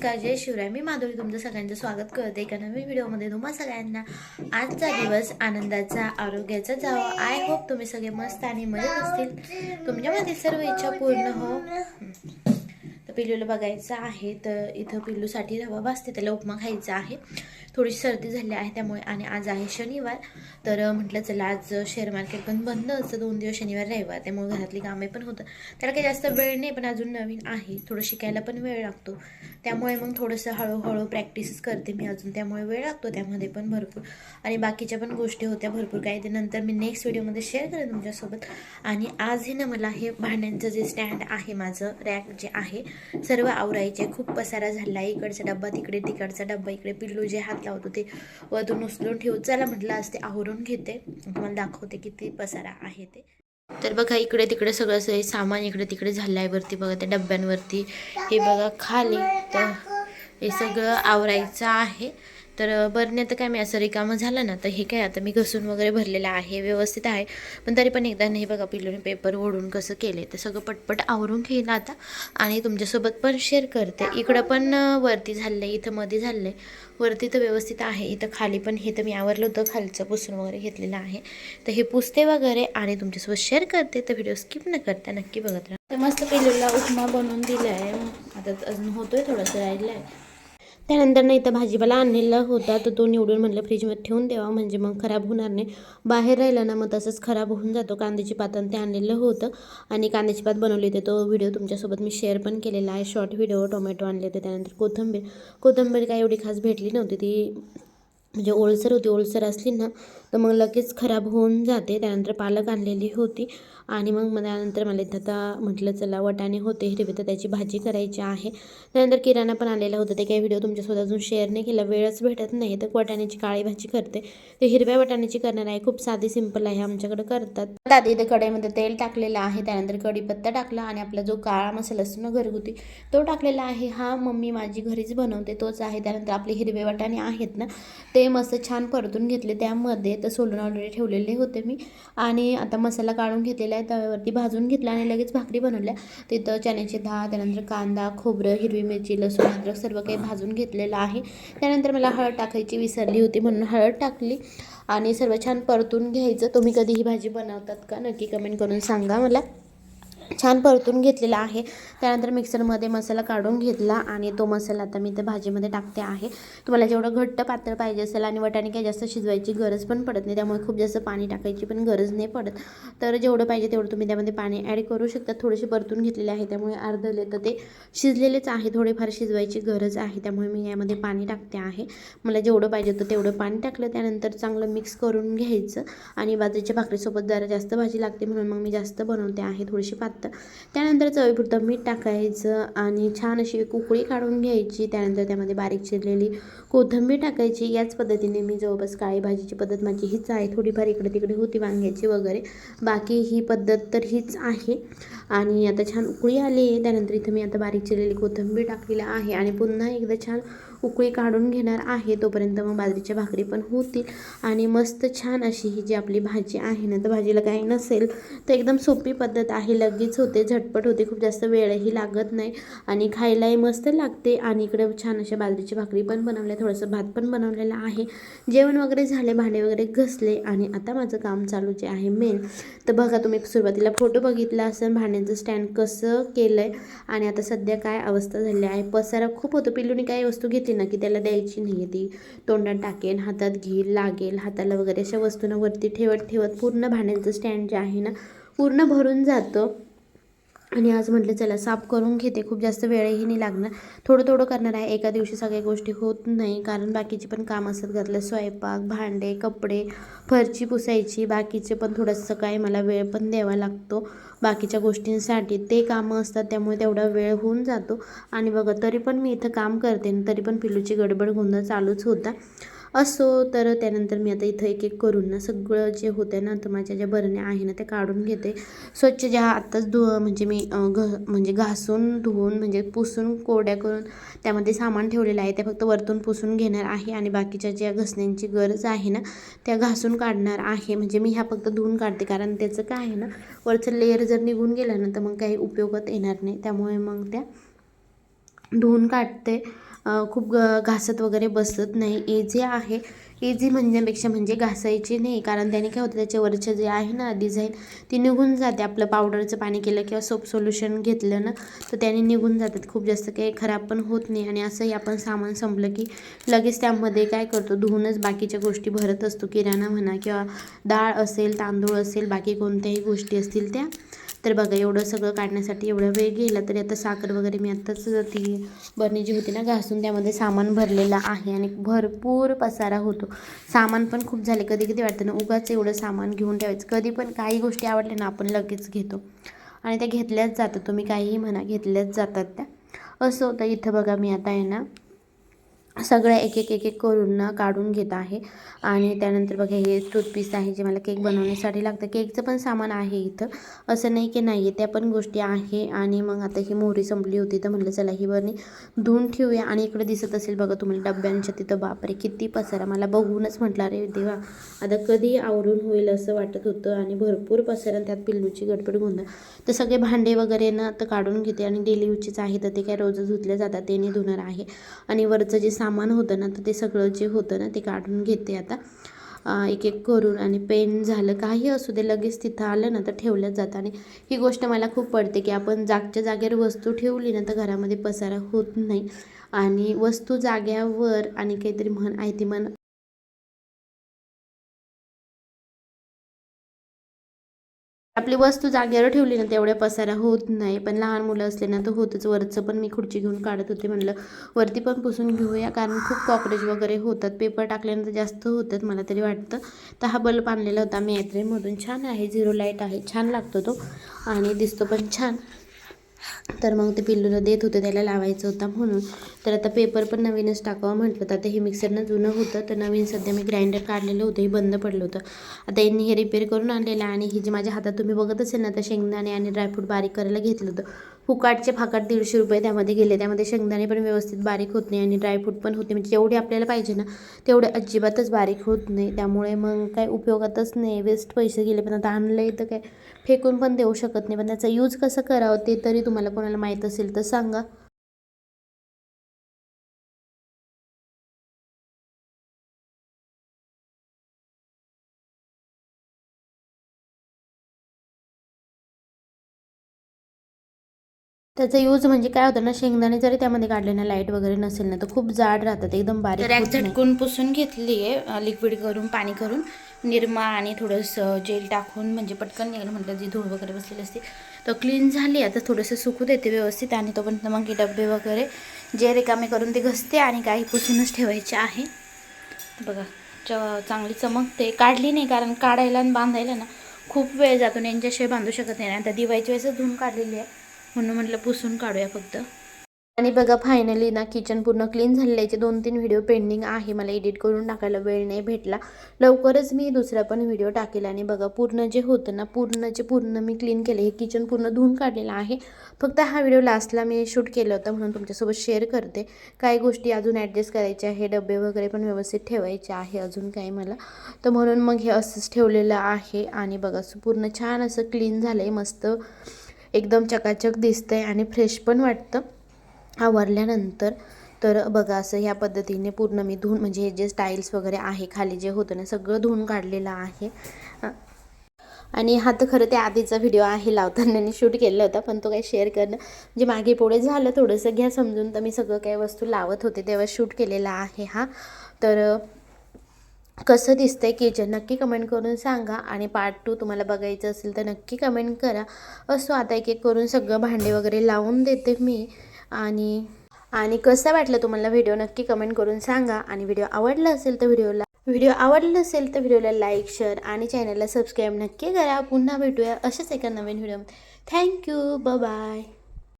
नमस्कार जय शिवराय. मी माधुरी तुमचं सगळ्यांचं स्वागत करते एका नवीन व्हिडिओमध्ये तुम्हा सगळ्यांना. आजचा दिवस आनंदाचा आरोग्याचा जावा. आय होप तुम्ही सगळे मस्त आणि मजेत असतील. तुमच्यामध्ये सर्व इच्छा पूर्ण हो. तर पिल्लूला बघायचं आहे तर इथं पिल्लूसाठी रवा भासते त्याला उपमा खायचा आहे. थोडीशी सर्दी झाली आहे त्यामुळे आणि आज आहे शनिवार. तर म्हटलं चला आज शेअर मार्केट पण बंद असतं. दोन दिवस शनिवार रविवार. त्यामुळे घरातली कामे पण होतात. त्याला काही जास्त वेळ नाही पण अजून नवीन आहे. थोडं शिकायला पण वेळ लागतो. त्यामुळे मग थोडंसं हळूहळू प्रॅक्टिस करते मी अजून. त्यामुळे वेळ लागतो त्यामध्ये पण भरपूर. आणि बाकीच्या पण गोष्टी होत्या भरपूर काही. ते नंतर मी नेक्स्ट व्हिडिओमध्ये शेअर करेन तुमच्यासोबत. आणि आजही ना मला हे भांड्यांचं जे स्टँड आहे माझं रॅक जे आहे सर्व आवरायचे. खूप पसारा झाला आहे इकडचा डब्बा तिकडे तिकडचा डब्बा इकडे पिल्लू जे हात लावतो ते वधून उचलून ठेवू चला म्हटलं आज ते आवरून घेते. तुम्हाला दाखवते किती पसारा आहे ते. तर बघा इकडे तिकडे सगळं असं सामान इकडे तिकडे झालं आहे. वरती बघा त्या डब्यांवरती हे बघा खाली. तर हे सगळं आवरायचं आहे. तर बरने तर काय मी असं रिकामं झालं ना तर हे काय आता मी घसून वगैरे भरलेलं आहे व्यवस्थित आहे. पण तरी पण एकदा नाही बघा पिल्लूने पेपर ओढून कसं केले ते सगळं पटपट आवरून घेईल आता. आणि तुमच्यासोबत पण शेअर करते. इकडं पण वरती झालं आहे इथं मध्ये झालं आहे वरती तर व्यवस्थित आहे इथं खाली पण हे तर मी आवरलं होतं खालचं पुसून वगैरे घेतलेलं आहे. तर हे पुसते वगैरे आणि तुमच्यासोबत शेअर करते तर व्हिडिओ स्किप न करता नक्की बघत राहा. तर मस्त पिलोला उपमा बनवून दिला आहे आता अजून होतोय थोडंसं राहिलं आहे त्यानंतर नाही तर भाजीपाला आणलेला होता तर तो निवडून म्हटलं फ्रीजमध्ये ठेवून द्यावा म्हणजे मग खराब होणार नाही. बाहेर राहिला ना मग तसंच खराब होऊन जातो. कांद्याची पात आणि ते आणलेलं होतं. आणि कांद्याची पात बनवली होती. तो व्हिडिओ तुमच्यासोबत मी शेअर पण केलेला आहे. शॉर्ट व्हिडिओ टोमॅटो आणले होते. त्यानंतर कोथिंबीर. कोथिंबीर काय एवढी खास भेटली नव्हती. ती म्हणजे ओळसर होती ओळसर असली ना तर मग लगेच खराब होऊन जाते. त्यानंतर पालक आणलेली होती. आणि मग मग त्यानंतर मला इथं आता म्हटलं चला वटाणे होते हिरवे तर त्याची भाजी करायची आहे. त्यानंतर किराणा पण आलेला होता. ते काही व्हिडिओ तुमच्यासोबत अजून शेअर नाही केला. वेळच भेटत नाही. तर वाटाण्याची काळी भाजी करते. ते हिरव्या वटाण्याची करणार आहे. खूप साधी सिंपल आहे. आमच्याकडे करतात. आधी इथे कढईमध्ये तेल टाकलेलं आहे. त्यानंतर कढीपत्ता टाकला आणि आपला जो काळा मसाला असतो ना घरगुती तो टाकलेला आहे. हा मम्मी माझी घरीच बनवते. तोच आहे. त्यानंतर आपले हिरवे वटाणे आहेत ना ते मस्त छान परतून घेतले. त्यामध्ये तर सोलून ऑलरेडी ठेवलेले होते मी. आणि आता मसाला काढून घेतलेला आहे. तव्यावरती भाजून घेतला आणि लगेच भाकरी बनवल्या. तिथं चण्याची डाळ त्यानंतर कांदा खोबरं हिरवी मिरची लसूण अद्रक सर्व काही भाजून घेतलेलं आहे. त्यानंतर मला हळद टाकायची विसरली होती म्हणून हळद टाकली. आणि सर्व छान परतून घ्यायचं. तुम्ही कधी ही भाजी बनवतात का? नक्की कमेंट करून सांगा मला. छान परतून घेतलेला आहे. त्यानंतर मिक्सरमध्ये मसाला काढून घेतला आणि तो मसाला आता मी त्या भाजीमध्ये टाकते आहे. तुम्हाला जेवढं घट्ट पातळ पाहिजे असेल आणि वटाणे काही जास्त शिजवायची गरज पण पडत नाही त्यामुळे खूप जास्त पाणी टाकायची पण गरज नाही पडत. तर जेवढं पाहिजे तेवढं तुम्ही त्यामध्ये पाणी ॲड करू शकता. थोडेसे परतून घेतलेले आहे त्यामुळे अर्धले तर ते शिजलेलेच आहे. थोडेफार शिजवायची गरज आहे त्यामुळे मी यामध्ये पाणी टाकते आहे. मला जेवढं पाहिजे होतं तेवढं पाणी टाकलं. त्यानंतर चांगलं मिक्स करून घ्यायचं आणि बाजरीच्या भाकरीसोबत जरा जास्त भाजी लागते म्हणून मग मी जास्त बनवते आहे. थोडीशी लागतं त्यानंतर चवीपुरतं मीठ टाकायचं आणि छान अशी कुकळी काढून घ्यायची. त्यानंतर त्यामध्ये बारीक चिरलेली कोथिंबीर टाकायची. याच पद्धतीने मी जवळपास काळी भाजीची पद्धत माझी हीच आहे. थोडीफार इकडे तिकडे होती वांग्याची वगैरे. बाकी ही पद्धत तर हीच आहे. आणि आता छान उकळी आली आहे. त्यानंतर इथं मी आता बारीक चिरलेली कोथिंबीर टाकलेली आहे. आणि पुन्हा एकदा छान उकळी काढून घेणार आहे तोपर्यंत मग बाजरीच्या भाकरी पण होतील. आणि मस्त छान अशी ही जी आपली भाजी आहे ना तर भाजीला काही नसेल तर एकदम सोपी पद्धत आहे. लगेच होते झटपट होते खूप जास्त वेळही लागत नाही. आणि खायलाही मस्त लागते. आणि इकडे छान अशा बाजरीची भाकरी पण बनवल्या थोडंसं भात पण बनवलेला आहे. जेवण वगैरे झाले भांडे वगैरे घसले आणि आता माझं काम चालू जे आहे मेन. तर बघा तुम्ही सुरुवातीला फोटो बघितला असेल भांड्यांचं स्टँड कसं केलं आहे आणि आता सध्या काय अवस्था झाली आहे? पसारा खूप होतो पिल्लूने काही वस्तू घेतली ना की त्याला द्यायची नाही आहे ती. तोंडात टाकेन हातात घेईल लागेल हाताला वगैरे अशा वस्तूंना वरती ठेवत ठेवत पूर्ण भांड्यांचं स्टँड जे आहे ना पूर्ण भरून जातं. आणि आज म्हटलं चला साफ करून घेते. खूप जास्त वेळही नाही लागणार. थोडं थोडं करणार आहे. एका दिवशी सगळ्या गोष्टी होत नाही. कारण बाकीचे पण काम असतात घरातलं. स्वयंपाक भांडे कपडे फरची पुसायची. बाकीचे पण थोडंसं काय मला वेळ पण द्यावा लागतो. बाकीच्या गोष्टींसाठी ते कामं असतात. त्यामुळे तेवढा वेळ होऊन जातो. आणि बघा तरी पण मी इथं काम करते तरी पण पिलूची गडबड गोंधळ चालूच होता. असो तर त्यानंतर मी आता इथं एक एक करून ना सगळं जे होतं ना तर माझ्या ज्या बरण्या आहे ना त्या काढून घेते. स्वच्छ ज्या आत्ताच धु म्हणजे मी घ म्हणजे घासून धुवून म्हणजे पुसून कोरड्या करून त्यामध्ये सामान ठेवलेलं आहे. ते फक्त वरतून पुसून घेणार आहे आणि बाकीच्या ज्या घसण्यांची गरज आहे ना त्या घासून काढणार आहे. म्हणजे मी ह्या फक्त धुवून काढते कारण त्याचं काय आहे ना वरचं लेअर जर निघून गेलं ना तर मग काही उपयोगात येणार नाही. त्यामुळे मग त्या धुवून काढते. खूप ग घासत वगैरे बसत नाही. इझी आहे. इझी म्हणण्यापेक्षा म्हणजे घासायची नाही. कारण त्याने काय होतं त्याच्यावरचं जे आहे ना डिझाईन ती निघून जाते. आपलं पावडरचं पाणी केलं किंवा सोप सोल्युशन घेतलं ना तर त्याने निघून जातात. खूप जास्त काही खराब पण होत नाही. आणि असंही आपण सामान संपलं की लगेच त्यामध्ये काय करतो धुवूनच बाकीच्या गोष्टी भरत असतो. किराणा म्हणा किंवा डाळ असेल तांदूळ असेल बाकी कोणत्याही गोष्टी असतील त्या. तर बघा एवढं सगळं काढण्यासाठी एवढा वेळ गेला तरी आता साखर वगैरे मी आत्ताच ती बरणी जी होती ना घासून त्यामध्ये सामान भरलेलं आहे आणि भरपूर पसारा होतो. सामान पण खूप झाले. कधी कधी वाटतं ना उगाच एवढं सामान घेऊन ठेवायचं. कधी पण काही गोष्टी आवडल्या ना आपण लगेच घेतो. आणि त्या घेतल्याच जातात. तुम्ही काहीही म्हणा घेतल्याच जातात त्या. असं होतं. इथं बघा मी आता आहे ना सगळ्या एक एक एक एक करून ना काढून घेत आहे. आणि त्यानंतर बघा हे टूथपीस आहे जे मला केक बनवण्यासाठी लागतं. केकचं पण सामान आहे इथं. असं नाही की नाही आहे त्या पण गोष्टी आहे. आणि मग आता ही मोहरी संपली होती तर म्हटलं चला ही बरणी धुवून ठेवूया. आणि इकडे दिसत असेल बघा तुम्हाला डब्यांच्या तिथं. बापरे किती पसारा. मला बघूनच म्हटलं अरे देवा आता कधी आवरून होईल असं वाटत होतं. आणि भरपूर पसारा त्यात पिल्लूची गडबड गोंधळ. तर सगळे भांडे वगैरे ना तर काढून घेते. आणि डेली यूजचेच आहे तर ते काय रोजच धुतले जातात ते नाही धुणार आहे. आणि वरचं जे सामान होतं ना तर ते सगळं जे होतं ना ते काढून घेते आता. एक एक करून आणि पेन झालं काही असू दे लगेच तिथं आलं ना तर ठेवलं जातं. आणि ही गोष्ट मला खूप पडते की आपण जागच्या जागेवर वस्तू ठेवली ना तर घरामध्ये पसारा होत नाही. आणि वस्तू जाग्यावर आणि काहीतरी म्हण आहे ती म्हण आपली वस्तू जागेवर ठेवली ना तेवढ्या पसारा होत नाही. पण लहान मुलं असले ना तर होतच. वरचं पण मी खुर्ची घेऊन काढत होते म्हणलं वरती पण पुसून घेऊया कारण खूप कॉकरेज वगैरे होतात. पेपर टाकल्यानंतर जास्त होतात मला तरी वाटतं. तर हा बल्ब आणलेला होता मी ॲत्रेमधून छान आहे. झिरो लाइट आहे. छान लागतो तो. आणि दिसतो पण छान. तर मग ते पिल्लूला देत होते त्याला लावायचं होता म्हणून. तर आता पेपर पण नवीनच टाकावं म्हटलं तर आता हे मिक्सरनं जुनं होतं तर नवीन सध्या मी ग्राइंडर काढलेलं होतं हे बंद पडलं होतं. आता यांनी हे रिपेअर करून आणलेलं आणि हे जे माझ्या हातात तुम्ही बघत असेल ना तर शेंगदाणे आणि ड्रायफ्रूट बारीक करायला घेतलं होतं. फुकाटचे फाकाट दीडशे रुपये त्यामध्ये गेले. त्यामध्ये शेंगदाणे पण व्यवस्थित बारीक होत नाही आणि ड्रायफ्रूट पण होते. म्हणजे जेवढे आपल्याला पाहिजे ना तेवढे अजिबातच बारीक होत नाही. त्यामुळे मग काय उपयोगातच नाही. वेस्ट पैसे गेले पण आता आणलं तर काय फेकून पण देऊ शकत नाही. पण त्याचा यूज कसं करावं ते तरी तुम्हाला कोणाला माहीत असेल तर सांगा. त्याचा यूज म्हणजे काय होतं ना शेंगदाणे जरी त्यामध्ये काढले ना लाइट वगैरे नसेल ना तर खूप जाड राहतात एकदम बारीक. झटकून पुसून घेतली आहे लिक्विड करून पाणी करून निरमा आणि थोडंसं जेल टाकून म्हणजे पटकन निघालं म्हटलं जी धूळ वगैरे बसलेली असते तर क्लीन झाली. आता थोडंसं सुकू देते व्यवस्थित आणि तोपर्यंत मग हे डबे वगैरे जे रिकामे करून ते घसते आणि काही पुसूनच ठेवायचे आहे. बघा च चांगली चमकते. काढली नाही कारण काढायला आणि बांधायला ना खूप वेळ जातो आणि यांच्याशिवाय बांधू शकत नाही. आता दिवाळीच्या वेळेसच धुवून काढलेली आहे. म्हणून म्हटलं पुसून काढूया फक्त. आणि बघा फायनली ना किचन पूर्ण क्लीन झालेलं याचे दोन तीन व्हिडिओ पेंडिंग आहे. मला एडिट करून टाकायला वेळ नाही भेटला. लवकरच मी दुसरा पण व्हिडिओ टाकेल आणि बघा पूर्ण जे होतं ना पूर्णचे पूर्ण मी क्लीन केले हे किचन पूर्ण धुवून काढलेलं आहे. फक्त हा व्हिडिओ लास्टला मी शूट केलं होतं म्हणून तुमच्यासोबत शेअर करते. काही गोष्टी अजून ॲडजस्ट करायच्या आहे डबे वगैरे पण व्यवस्थित ठेवायचे आहे अजून काही मला. तर म्हणून मग हे असंच ठेवलेलं आहे. आणि बघा पूर्ण छान असं क्लीन झालं आहे मस्त एकदम चकाचक दिसतंय आणि फ्रेश पण वाटतं. आवरल्यानंतर तर बघा असं ह्या पद्धतीने पूर्ण मी धुवून म्हणजे हे जे स्टाईल्स वगैरे आहे खाली जे होतं ना सगळं धुवून काढलेलं आहे. आणि हा तर खरं त्या आधीचा व्हिडिओ आहे लावताना शूट केला होता पण तो काही शेअर करणं म्हणजे मागे पुढे झालं थोडंसं घ्या समजून. तर मी सगळं काही वस्तू लावत होते तेव्हा शूट केलेला आहे हा. तर कसं दिसतंय किचन नक्की कमेंट करून सांगा आणि पार्ट टू तुम्हाला बघायचं असेल तर नक्की कमेंट करा. असो आता एक एक करून सगळं भांडे वगैरे लावून देते मी. आणि आणि कसं वाटलं तुम्हाला व्हिडिओ नक्की कमेंट करून सांगा. आणि व्हिडिओ आवडला असेल तर व्हिडिओला व्हिडिओ आवडला असेल तर व्हिडिओला लाईक शेअर आणि चॅनलला सबस्क्राईब नक्की करा. पुन्हा भेटूया अशाच एका नवीन व्हिडिओ थँक्यू बाय